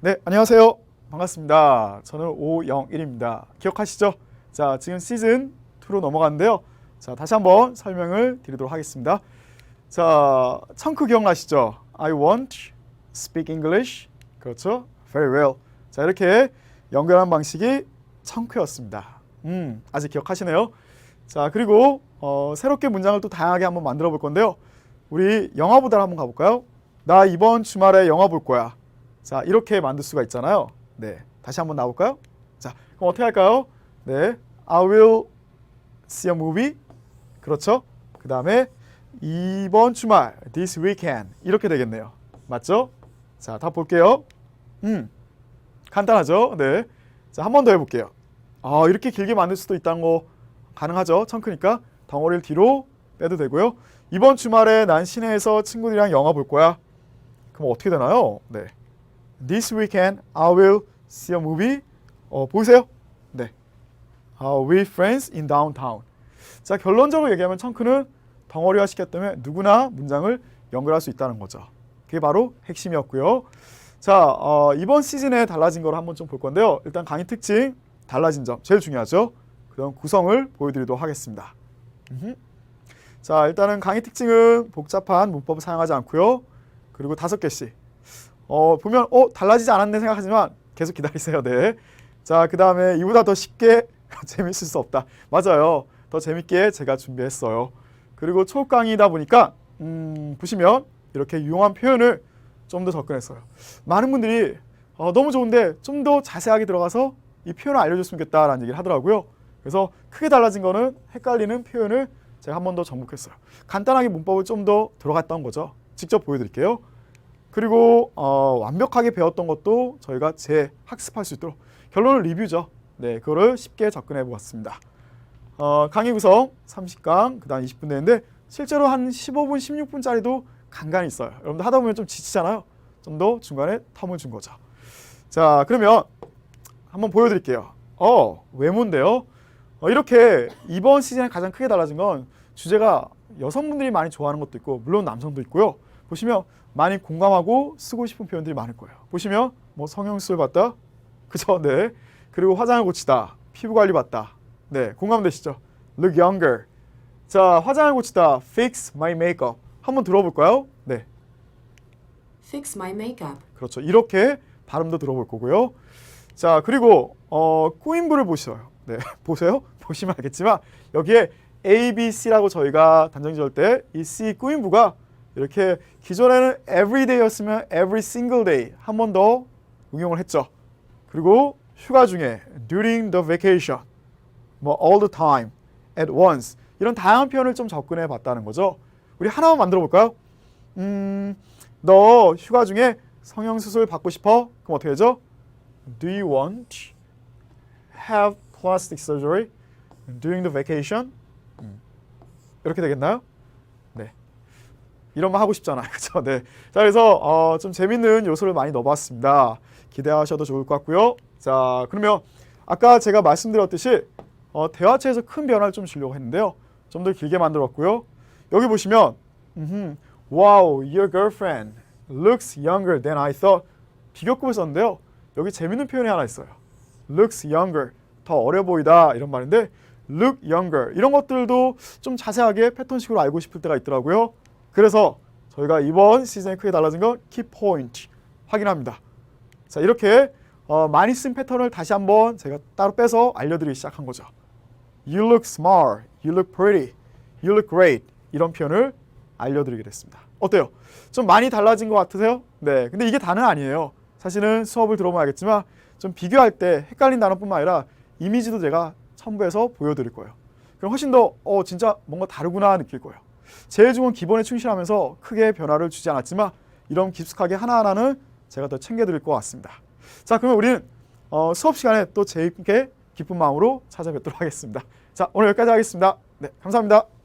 네, 안녕하세요. 반갑습니다. 저는 오영일입니다. 기억하시죠? 자, 지금 시즌 2로 넘어갔는데요. 자, 다시 한번 설명을 드리도록 하겠습니다. 자, 청크 기억나시죠? I want speak English. 그렇죠? Very well. 자, 이렇게 연결하는 방식이 청크였습니다. 음, 아직 기억하시네요. 자, 그리고 어, 새롭게 문장을 또 다양하게 한번 만들어 볼 건데요. 우리 영화 보다 한번 가볼까요? 나 이번 주말에 영화 볼 거야. 자, 이렇게 만들 수가 있잖아요. 네, 다시 한번 나올까요? 자, 그럼 어떻게 할까요? 네, I will see a movie. 그렇죠? 그 다음에 이번 주말, this weekend 이렇게 되겠네요. 맞죠? 자, 다 볼게요. 음, 간단하죠? 네. 자, 한 번 더 해볼게요. 아, 이렇게 길게 만들 수도 있다는 거 가능하죠? 청크니까 덩어리를 뒤로 빼도 되고요. 이번 주말에 난 시내에서 친구들이랑 영화 볼 거야. 그럼 어떻게 되나요? 네. This weekend I will see a movie. 어, 보이세요? 네. Uh, with friends in downtown. 자, 결론적으로 얘기하면 청크는 덩어리화 시켰기 때문에 누구나 문장을 연결할 수 있다는 거죠. 그게 바로 핵심이었고요. 자, 어, 이번 시즌에 달라진 걸 한번 좀 볼 건데요. 일단 강의 특징, 달라진 점, 제일 중요하죠. 그럼 구성을 보여드리도록 하겠습니다. 음흠. 자, 일단은 강의 특징은 복잡한 문법을 사용하지 않고요. 그리고 다섯 개씩. 어, 보면 어 달라지지 않았네 생각하지만 계속 기다리세요. 네. 자, 그 다음에 이보다 더 쉽게 재밌을 수 없다. 맞아요. 더 재밌게 제가 준비했어요. 그리고 초급 강의다 보니까 음, 보시면 이렇게 유용한 표현을 좀 더 접근했어요. 많은 분들이 어, 너무 좋은데 좀 더 자세하게 들어가서 이 표현을 알려줬으면 좋겠다라는 얘기를 하더라고요. 그래서 크게 달라진 거는 헷갈리는 표현을 제가 한 번 더 정복했어요. 간단하게 문법을 좀 더 들어갔던 거죠. 직접 보여드릴게요. 그리고 어, 완벽하게 배웠던 것도 저희가 재학습할 수 있도록 결론은 리뷰죠. 네, 그거를 쉽게 접근해 보았습니다. 어, 강의 구성 30강, 그 다음 20분 되는데 실제로 한 15분, 16분짜리도 간간히 있어요. 여러분들 하다 보면 좀 지치잖아요. 좀 더 중간에 텀을 준 거죠. 자, 그러면 한번 보여드릴게요. 어, 외모인데요. 어, 이렇게 이번 시즌에 가장 크게 달라진 건 주제가 여성분들이 많이 좋아하는 것도 있고 물론 남성도 있고요. 보시면 많이 공감하고 쓰고 싶은 표현들이 많을 거예요. 보시면 뭐 성형수술 받다, 그죠? 네. 그리고 화장을 고치다, 피부 관리 받다. 네, 공감되시죠? Look younger. 자, 화장을 고치다, fix my makeup. 한번 들어볼까요? 네, Fix my makeup. 그렇죠. 이렇게 발음도 들어볼 거고요. 자, 그리고 어, 꾸인부를 보셔요. 네, 보세요. 보시면 알겠지만 여기에 A, B, C라고 저희가 단정 지을 때 이 C 꾸인부가 이렇게 기존에는 every day였으면 every single day 한 번 더 응용을 했죠. 그리고 휴가 중에 during the vacation, 뭐 all the time, at once 이런 다양한 표현을 좀 접근해 봤다는 거죠. 우리 하나만 만들어 볼까요? 음, 너 휴가 중에 성형 수술 받고 싶어? 그럼 어떻게 되죠? Do you want have plastic surgery during the vacation? 음. 이렇게 되겠나요? 네. 이런 말 하고 싶잖아요. 그렇죠? 네. 자, 그래서 어, 좀 재밌는 요소를 많이 넣어봤습니다. 기대하셔도 좋을 것 같고요. 자, 그러면 아까 제가 말씀드렸듯이 어, 대화체에서 큰 변화를 좀 주려고 했는데요. 좀 더 길게 만들었고요. 여기 보시면 음흠, Wow, your girlfriend looks younger than I thought. 비교급을 썼는데요. 여기 재밌는 표현이 하나 있어요. looks younger. 더 어려 보이다 이런 말인데 look younger 이런 것들도 좀 자세하게 패턴식으로 알고 싶을 때가 있더라고요. 그래서 저희가 이번 시즌에 크게 달라진 건 point 확인합니다. 자 이렇게 어, 많이 쓴 패턴을 다시 한번 제가 따로 빼서 알려드리기 시작한 거죠. You look smart, you look pretty, you look great 이런 표현을 알려드리게 됐습니다. 어때요? 좀 많이 달라진 것 같으세요? 네, 근데 이게 다는 아니에요. 사실은 수업을 들어보면 알겠지만 좀 비교할 때 헷갈린 단어뿐만 아니라 이미지도 제가 첨부해서 보여드릴 거예요. 그럼 훨씬 더 어, 진짜 뭔가 다르구나 느낄 거예요. 제일 좋은 기본에 충실하면서 크게 변화를 주지 않았지만 이런 깊숙하게 하나하나는 제가 더 챙겨드릴 것 같습니다. 자, 그러면 우리는 어, 수업 시간에 또 재밌게 기쁜 마음으로 찾아뵙도록 하겠습니다. 자, 오늘 여기까지 하겠습니다. 네, 감사합니다.